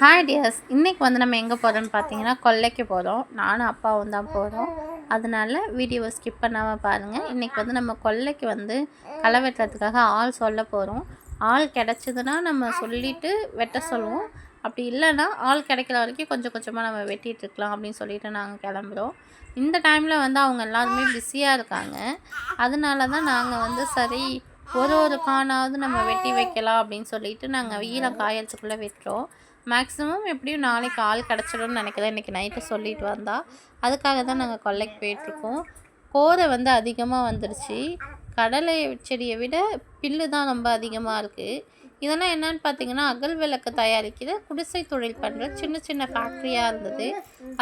Hi tears இன்றைக்கி வந்து நம்ம எங்கே போகிறோம்னு பார்த்தீங்கன்னா கொல்லைக்கு போகிறோம் நானும் அப்பாவும் தான் போகிறோம் அதனால வீடியோவை ஸ்கிப் பண்ணாமல் பாருங்கள் இன்றைக்கி வந்து நம்ம கொல்லைக்கு வந்து களை வெட்டுறதுக்காக ஆள் சொல்ல போகிறோம் ஆள் கிடச்சிதுன்னா நம்ம சொல்லிவிட்டு வெட்ட சொல்லுவோம். அப்படி இல்லைன்னா ஆள் கிடைக்கிற வரைக்கும் கொஞ்சம் கொஞ்சமாக நம்ம வெட்டிகிட்டு இருக்கலாம் அப்படின்னு சொல்லிட்டு நாங்கள் கிளம்புறோம். இந்த டைமில் வந்து அவங்க எல்லாருமே பிஸியாக இருக்காங்க. அதனால தான் நாங்கள் வந்து சரி ஒரு ஒரு காணாவது நம்ம வெட்டி வைக்கலாம் அப்படின்னு சொல்லிட்டு நாங்கள் ஈர காயத்துக்குள்ளே வெட்டுறோம். மேக்ஸிமம் எப்படியும் நாளைக்கு ஆள் கிடச்சிடும்னு நினைக்கிறேன் இன்றைக்கி நைட்டு சொல்லிட்டு வந்தா. அதுக்காக தான் நாங்கள் கொல்லைக்கு போயிட்டுருக்கோம் கோரை வந்து அதிகமாக வந்துடுச்சு கடலை செடியை விட பில்லு தான் ரொம்ப அதிகமாக இருக்குது இதெல்லாம் என்னன்னு பார்த்தீங்கன்னா அகல் விளக்கு தயாரிக்கிற குடிசை தொழில் பண்ணுற சின்ன சின்ன ஃபேக்ட்ரியாக இருந்தது.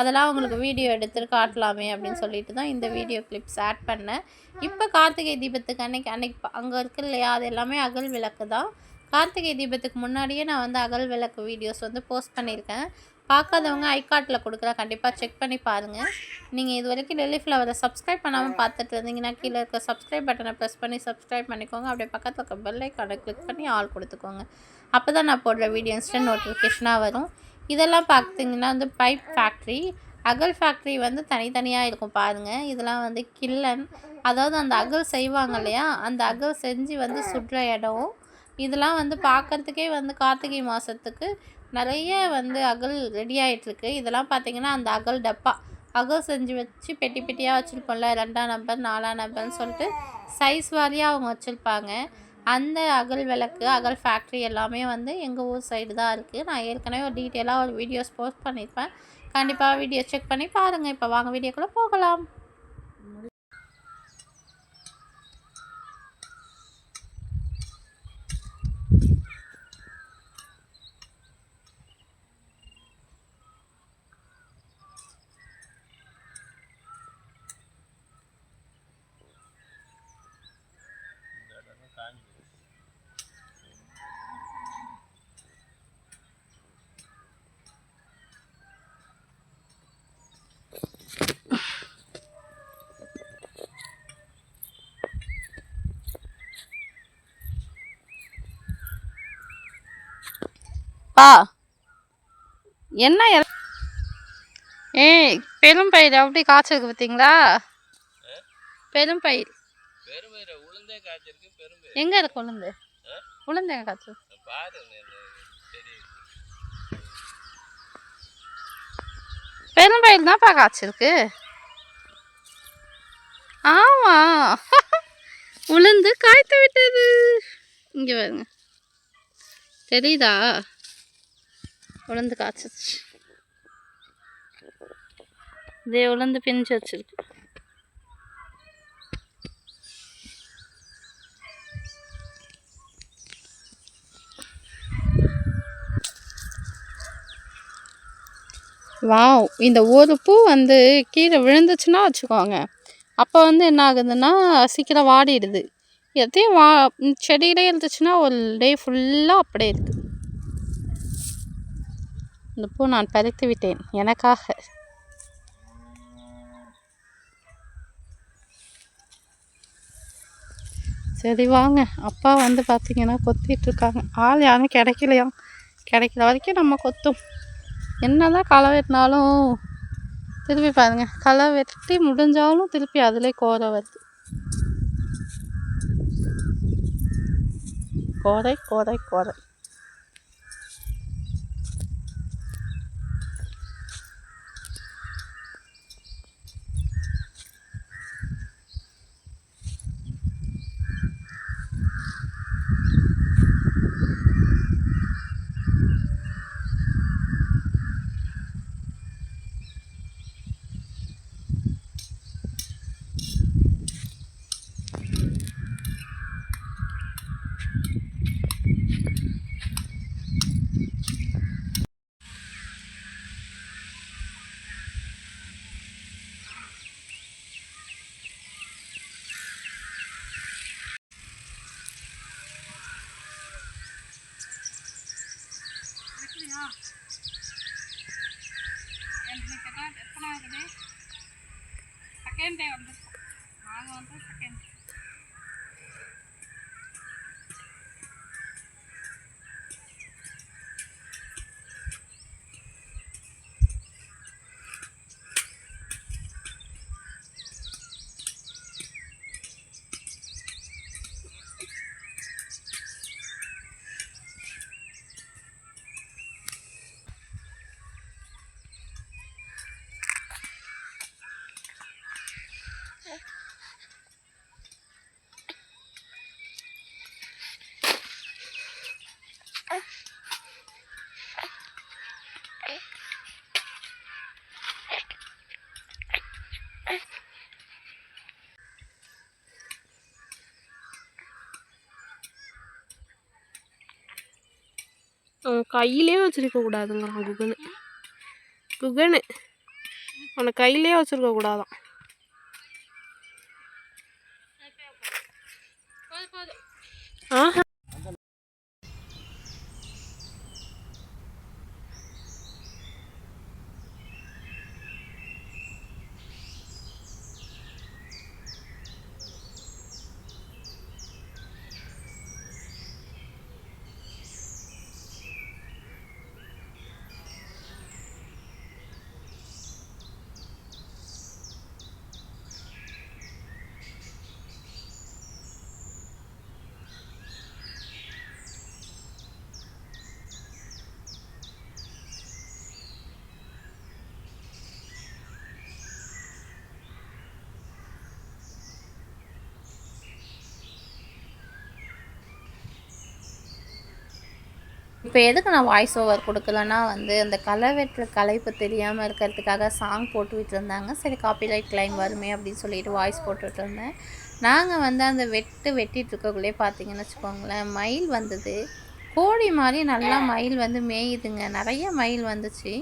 அதெல்லாம் உங்களுக்கு வீடியோ எடுத்து காட்டலாமே அப்படின்னு சொல்லிட்டு தான் இந்த வீடியோ கிளிப்ஸ் ஆட் பண்ணேன். இப்போ கார்த்திகை தீபத்துக்கு அன்னைக்கு அன்னைக்கு அங்கே இருக்கு இல்லையா? அது எல்லாமே அகல் விளக்கு தான். கார்த்திகை தீபத்துக்கு முன்னாடியே நான் வந்து அகல் விளக்கு வீடியோஸ் வந்து போஸ்ட் பண்ணியிருக்கேன். பார்க்காதவங்க ஐகார்ட்டில் கொடுக்குறேன் கண்டிப்பாக செக் பண்ணி பாருங்கள் நீங்கள் இது வரைக்கும் டெல்லி ஃப்ளவரை சப்ஸ்கிரைப் பண்ணாமல் பார்த்துட்டு இருந்தீங்கன்னா கீழே இருக்க சப்ஸ்கிரைப் பட்டனை ப்ரெஸ் பண்ணி சப்ஸ்கிரைப் பண்ணிக்கோங்க. அப்படியே பக்கத்தில் இருக்க பெல் ஐக்கானை கிளிக் பண்ணி ஆல் கொடுத்துக்கோங்க. அப்போ தான் நான் போடுற வீடியோ இன்ஸ்டன்ட் நோட்டிஃபிகேஷனாக வரும். இதெல்லாம் பார்த்தீங்கன்னா வந்து பைப் ஃபேக்ட்ரி அகல் ஃபேக்ட்ரி வந்து தனித்தனியாக இருக்கும் பாருங்கள் இதெல்லாம் வந்து கில்லன் அதாவது அந்த அகல் செய்வாங்க இல்லையா? அந்த அகல் செஞ்சு வந்து சுடுற இடம் இதெல்லாம் வந்து பார்க்கறதுக்கே வந்து கார்த்திகை மாதத்துக்கு நிறைய வந்து அகல் ரெடி ஆகிட்டுருக்கு இதெல்லாம் பார்த்தீங்கன்னா அந்த அகல் டப்பா. அகல் செஞ்சு வச்சு பெட்டி பெட்டியாக வச்சுருப்போம்ல ரெண்டாம் நம்பர் நாலாம் நம்பர்னு சொல்லிட்டு சைஸ் வாரியாக அவங்க வச்சுருப்பாங்க. அந்த அகல் விளக்கு அகல் ஃபேக்ட்ரி எல்லாமே வந்து எங்கள் ஊர் சைடு தான் இருக்குது நான் ஏற்கனவே ஒரு டீட்டெயிலாக ஒரு வீடியோஸ் போஸ்ட் பண்ணியிருப்பேன் கண்டிப்பாக வீடியோ செக் பண்ணி பாருங்கள் இப்போ வாங்க வீடியோக்குள்ளே போகலாம். பா. என்ன ஏய் பெரும் பயிர் எப்படி காய்ச்சிருக்கு பார்த்தீங்களா பெரும் பயிர். எங்க இருக்கு உளுந்து? உளுந்து எங்க காய்ச்சல் பெரும் பயிர் தான்ப்பா காய்ச்சிருக்கு. ஆமா. உளுந்து காய்த்து விட்டது. இங்க பாருங்க. தெரியுதா? உளுந்து காய்ச்சிச்சு. இதே உளுந்து பிஞ்சு வச்சிருக்கு. வாவ் இந்த ஒரு பூ வந்து கீழே விழுந்துச்சுன்னா வச்சுக்கோங்க. அப்போ வந்து என்ன ஆகுதுன்னா சீக்கிரம் வாடிடுது. எதையும் வா செடியிலே இருந்துச்சுன்னா ஒரு டே ஃபுல்லாக அப்படியே இருக்குது இந்த பூ நான் பறித்து விட்டேன். எனக்காக. சரி வாங்க. அப்பா வந்து பார்த்தீங்கன்னா கொத்திட்டு இருக்காங்க ஆள் யாரும் கிடைக்கலையா? கிடைக்கிற வரைக்கும் நம்ம கொத்தும். என்னதான் களை வெட்டினாலும் திருப்பி பாருங்க. களை வெட்டி முடிஞ்சாலும் திருப்பி அதிலே கோரை வருது. கோரை கோரை கோரை. கையிலே வச்சுருக்க கூடாதுங்கிறான் குகனு. குகனு. அவனை கையிலே வச்சுருக்க கூடாதான். இப்போ எதுக்கு நான் வாய்ஸ் ஓவர் கொடுக்கலன்னா வந்து அந்த கலை வெட்டுற கலைப்பு தெரியாமல் இருக்கிறதுக்காக சாங் போட்டு விட்டுருந்தாங்க. சரி காப்பிரைட் கிளைம் வருமே அப்படின்னு சொல்லிட்டு வாய்ஸ் போட்டுட்டு இருந்தேன் நாங்கள் வந்து அந்த வெட்டு வெட்டிட்டு இருக்கக்குள்ளே பார்த்தீங்கன்னு வச்சுக்கோங்களேன் மயில் வந்தது. கோழி மாதிரி நல்லா மயில் வந்து மேயுதுங்க. நிறைய மயில் வந்துச்சு.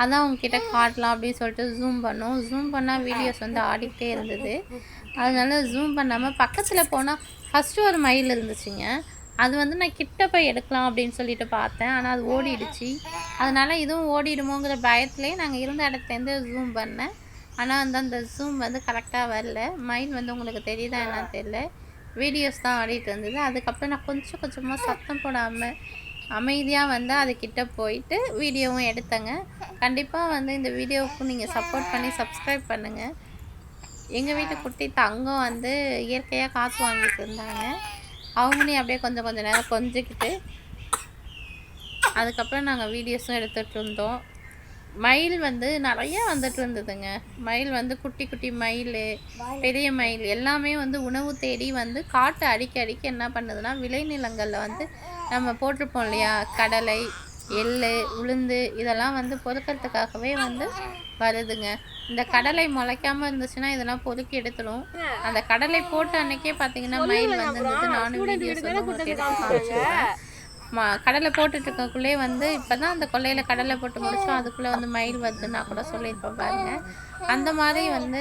அதான் உங்ககிட்ட காட்டலாம் அப்படின்னு சொல்லிட்டு ஜூம் பண்ணோம். ஜூம் பண்ணால் வீடியோஸ் வந்து ஆடிக்கிட்டே இருந்தது. அதனால ஜூம் பண்ணாமல் பக்கத்தில் போனால் ஃபஸ்ட்டு ஒரு மயில் இருந்துச்சுங்க. அது வந்து நான் கிட்ட போய் எடுக்கலாம் அப்படின்னு சொல்லிட்டு பார்த்தேன். ஆனால் அது ஓடிடுச்சு. அதனால் இதுவும் ஓடிடுமோங்கிற பயத்துலேயே நாங்கள் இருந்த இடத்துலேருந்து ஜூம் பண்ணேன். ஆனால் வந்து அந்த ஜூம் வந்து கரெக்டாக வரல. மைண்ட் வந்து உங்களுக்கு தெரியுதா என்னன்னு தெரியல. வீடியோஸ் தான் ஆடிட்டு இருந்தது. அதுக்கப்புறம் நான் கொஞ்சம் கொஞ்சமாக சத்தம் போடாமல் அமைதியாக வந்து அதுக்கிட்ட போயிட்டு வீடியோவும் எடுத்தேங்க. கண்டிப்பாக வந்து இந்த வீடியோவுக்கு நீங்கள் சப்போர்ட் பண்ணி சப்ஸ்கிரைப் பண்ணுங்கள் எங்கள் வீட்டு குட்டி தங்கம் வந்து இயற்கையாக காற்று வாங்கிட்டு இருந்தாங்க. அவங்களையும் அப்படியே கொஞ்சம் கொஞ்சம் நேரம் கொஞ்சிக்கிட்டு அதுக்கப்புறம் நாங்கள் வீடியோஸும் எடுத்துகிட்டு இருந்தோம். மயில் வந்து நிறைய வந்துட்டு இருந்ததுங்க. மயில் வந்து குட்டி குட்டி மயில் பெரிய மயில் எல்லாமே வந்து உணவு தேடி வந்து காட்டை அடிக்க அடிக்க என்ன பண்ணுதுன்னா விளைநிலங்களில் வந்து நம்ம போட்டிருப்போம் இல்லையா? கடலை எள்ளு உளுந்து இதெல்லாம் வந்து பொறுக்கிறதுக்காகவே வந்து வருதுங்க. இந்த கடலை முளைக்காம இருந்துச்சுன்னா இதெல்லாம் பொறுக்கி எடுத்துடும் அந்த கடலை போட்ட அன்னைக்கே பார்த்தீங்கன்னா மயில் வந்துருந்தது. நானும் வீடியோஸ் வந்து மா கடலை போட்டுட்டு இருக்கக்குள்ளே வந்து இப்போ தான் அந்த கொல்லையில் கடலை போட்டு முடிச்சோம். அதுக்குள்ளே வந்து மயில் வருதுன்னா கூட சொல்லியிருப்பேன் பாருங்க. அந்த மாதிரி வந்து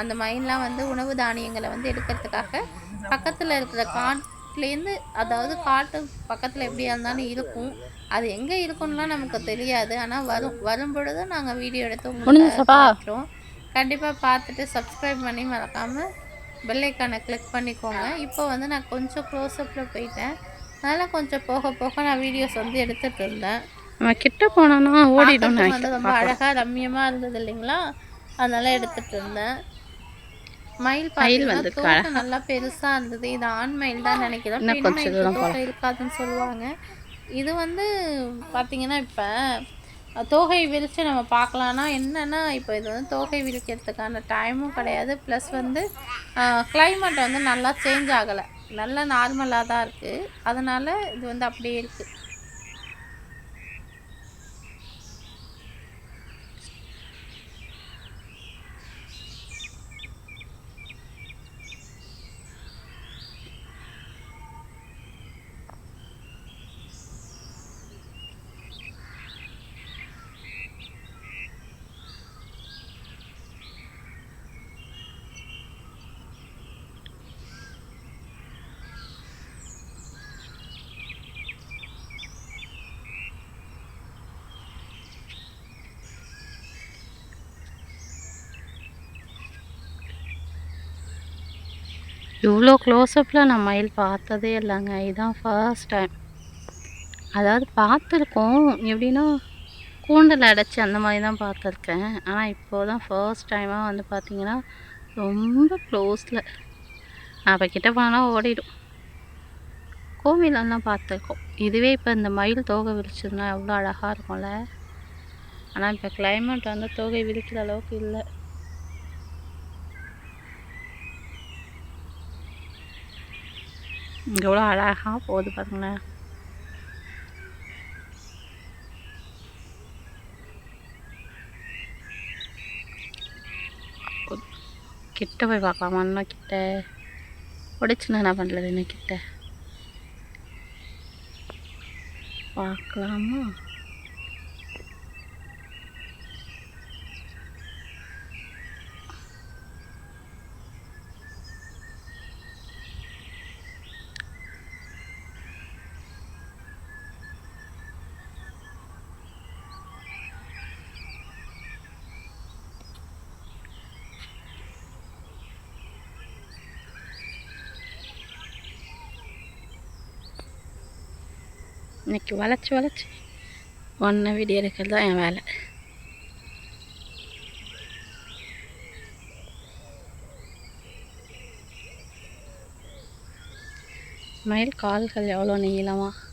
அந்த மயில்லாம் வந்து உணவு தானியங்களை வந்து எடுக்கிறதுக்காக பக்கத்தில் இருக்கிற காட்டுலேருந்து அதாவது காட்டு பக்கத்தில் எப்படியா இருந்தாலும் இருக்கும். அது எங்கே இருக்கும்லாம் நமக்கு தெரியாது. ஆனால் வரும் வரும் பொழுது நாங்கள் வீடியோ எடுத்து உங்களுக்கு கண்டிப்பாக பார்த்துட்டு சப்ஸ்கிரைப் பண்ணி மறக்காமல் பெல்லைக்கானை கிளிக் பண்ணிக்கோங்க. இப்போ வந்து நான் கொஞ்சம் க்ளோஸ்அப்பில் போயிட்டேன். அதனால் கொஞ்சம் போக போக நான் வீடியோஸ் வந்து எடுத்துகிட்டு இருந்தேன். நம்ம கிட்ட போனோம்னா ஓடிடும் வந்து ரொம்ப அழகாக ரம்மியமாக இருந்தது இல்லைங்களா? அதனால எடுத்துகிட்டு இருந்தேன். மயில் வந்து பார்த்தீங்கன்னா நல்லா பெருசாக இருந்தது. இது ஆண் மயில் தான் நினைக்கிறேன் இருக்காதுன்னு சொல்லுவாங்க. இது வந்து பார்த்தீங்கன்னா இப்போ தோகை விரித்து நம்ம பார்க்கலான்னா என்னென்னா இப்போ இது வந்து தோகை விரிக்கிறதுக்கான டைமும் கிடையாது. ப்ளஸ் வந்து கிளைமேட் வந்து நல்லா சேஞ்ச் ஆகலை. நல்லா நார்மலாக தான் இருக்குது அதனால் இது வந்து அப்படியே இருக்குது இவ்வளோ க்ளோஸ்அப்பில் நான் மயில் பார்த்ததே இல்லைங்க. இதுதான் ஃபர்ஸ்ட் டைம் அதாவது பார்த்துருக்கோம். எப்படின்னா கூண்டில் அடைச்சி அந்த மாதிரி தான் பார்த்துருக்கேன். ஆனால் இப்போ தான் ஃபர்ஸ்ட் டைமாக வந்து பார்த்தீங்கன்னா ரொம்ப க்ளோஸில் நான் இப்போ கிட்ட போனால் ஓடிடும். கோவிலெல்லாம் பார்த்துருக்கோம். இதுவே இப்போ இந்த மயில் தோகை விரிச்சதுன்னா எவ்வளோ அழகாக இருக்கும்ல. ஆனால் இப்போ கிளைமேட் வந்து தோகை விரிக்கிற அளவுக்கு இல்லை. எவ்வளோ அழகாக போகுது பாருங்களேன் கிட்ட போய் பார்க்கலாமா? இன்னும் கிட்ட. உடைச்சுன்னா என்ன பண்ணுறது இன்னும் கிட்ட. பார்க்கலாமா? இன்னைக்கு வளைச்சி வளைச்சி. ஒன்றை வீடியோ எடுக்கிறது தான் என் வேலை. மயில் கால்கள் எவ்வளோ நீளமாக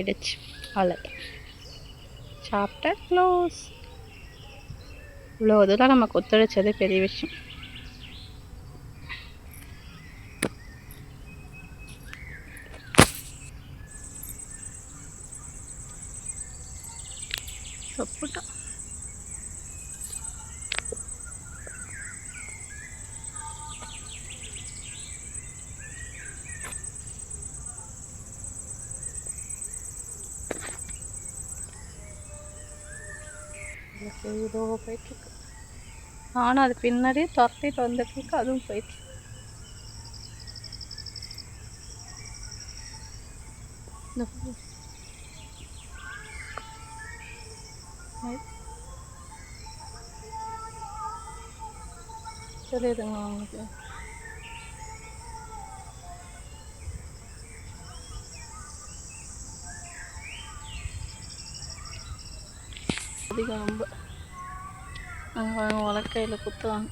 போயிடுச்சு அவ்வளோதான் சாப்டர் க்ளோஸ் இவ்வளோ தூரம் நமக்கு ஒத்துழைச்சது பெரிய விஷயம் சொப்புட்டோம் இதோ போயிட்டுருக்கு ஆனால் அது பின்னாடியே துரத்திட்டு வந்துட்டுருக்கு அதுவும் போயிட்டு இந்த பாரு. ஐ. தெரியுதுங்களா உங்களுக்கு அதிகம் ரொம்ப அவங்க வழக்கையில் குத்துவாங்க.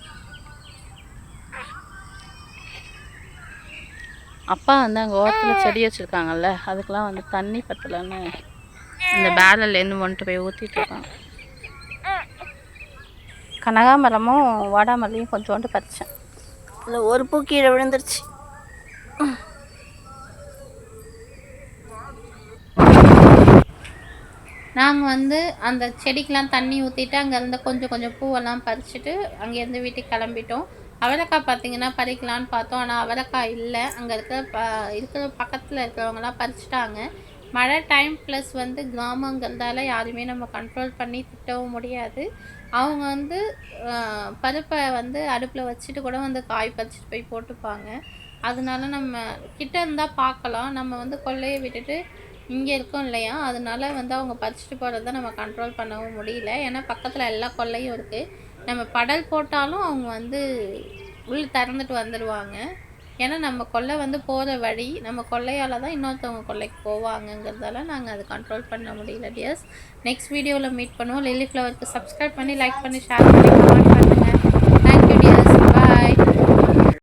அப்பா வந்து அங்கே ஓரத்தில் செடி வச்சுருக்காங்கல்ல அதுக்கெலாம் வந்து தண்ணி பத்தலைன்னு இந்த பேரல்லேருந்து வந்துட்டு போய் ஊற்றிட்டு இருக்காங்க. கனகாமரமும் வாடாமல்லியும் கொஞ்சோண்டு பறிச்சேன். அதில் ஒரு பூ கீழே விழுந்துருச்சு. நாங்கள் வந்து அந்த செடிக்கெலாம் தண்ணி ஊற்றிட்டு அங்கேருந்து கொஞ்சம் கொஞ்சம் பூவெல்லாம் பறிச்சுட்டு அங்கேருந்து வீட்டுக்கு கிளம்பிட்டோம். அவரைக்காய் பார்த்தீங்கன்னா பறிக்கலான்னு பார்த்தோம். ஆனால் அவரைக்காய் இல்லை. அங்கே இருக்கிற ப இருக்கிற பக்கத்தில் இருக்கிறவங்கலாம் பறிச்சிட்டாங்க. மழை டைம் ப்ளஸ் வந்து கிராமங்கிறதால யாருமே நம்ம கண்ட்ரோல் பண்ணி திட்டவும் முடியாது. அவங்க வந்து பருப்பை வந்து அடுப்பில் வச்சுட்டு கூட வந்து காய் பறிச்சுட்டு போய் போட்டுப்பாங்க. அதனால நம்ம கிட்ட இருந்தால் பார்க்கலாம். நம்ம வந்து கொல்லையை விட்டுட்டு இங்கே இருக்கோம் இல்லையா? அதனால வந்து அவங்க பறிச்சுட்டு போகிறத நம்ம கண்ட்ரோல் பண்ணவும் முடியல. ஏன்னா பக்கத்தில் எல்லா கொல்லையும் இருக்குது நம்ம படல் போட்டாலும் அவங்க வந்து உள் திறந்துட்டு வந்துடுவாங்க ஏன்னா நம்ம கொல்லை வந்து போகிற வழி நம்ம கொல்லையால் தான் இன்னொருத்தவங்க கொல்லைக்கு போவாங்கங்கிறதால நாங்கள் அதை கண்ட்ரோல் பண்ண முடியல டியர்ஸ் நெக்ஸ்ட் வீடியோவில் மீட் பண்ணுவோம். லில்லி ஃப்ளவருக்கு சப்ஸ்கிரைப் பண்ணி லைக் பண்ணி ஷேர் பண்ணி கமெண்ட் பண்ணி.